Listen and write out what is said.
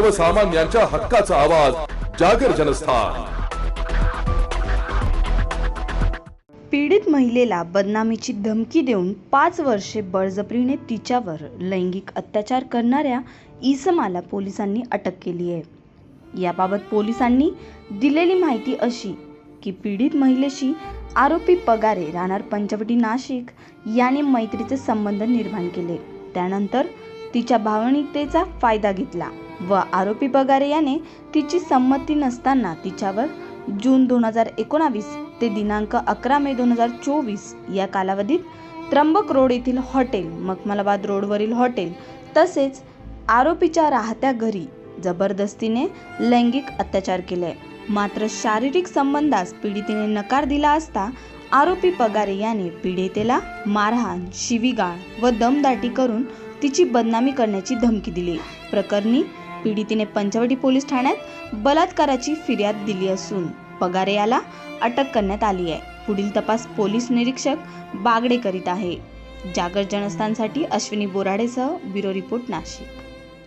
सर्वसामान्यांच्या हक्काचा आवाज जागर जनस्थान. पीडित महिलेला बदनामीची धमकी देऊन पाच वर्षे बळजबरीने तिच्यावर लैंगिक अत्याचार करणाऱ्या इसमाला पोलिसांनी अटक केली आहे. याबाबत पोलिसांनी दिलेली माहिती अशी की पीडित महिलेशी आरोपी पगारे राहणार पंचवटी नाशिक याने मैत्रीचे संबंध निर्माण केले. त्यानंतर तिच्या भावनिकतेचा फायदा घेतला व आरोपी पगारे याने तिची संमती नसताना तिच्यावर जून दोन हजार एकोणावीस ते दिनांक अकरा मे दोन हजार चोवीस या कालावधीत त्र्यंबक रोड येथील हॉटेल मखमलाबाद रोडवरील हॉटेल तसेच आरोपीच्या राहत्या घरी जबरदस्तीने लैंगिक अत्याचार केले. मात्र शारीरिक संबंधास पीडितेने नकार दिला असता आरोपी पगारे याने पीडितेला मारहाण शिवीगाळ व दमदाटी करून तिची बदनामी करण्याची धमकी दिली. प्रकरणी पीडितेने पंचवटी पोलीस ठाण्यात बलात्काराची फिर्याद दिली असून पगारे याला अटक करण्यात आली आहे. पुढील तपास पोलीस निरीक्षक बागडे करीत आहे. जागर जनस्थानसाठी अश्विनी बोराडेसह ब्युरो रिपोर्ट नाशिक.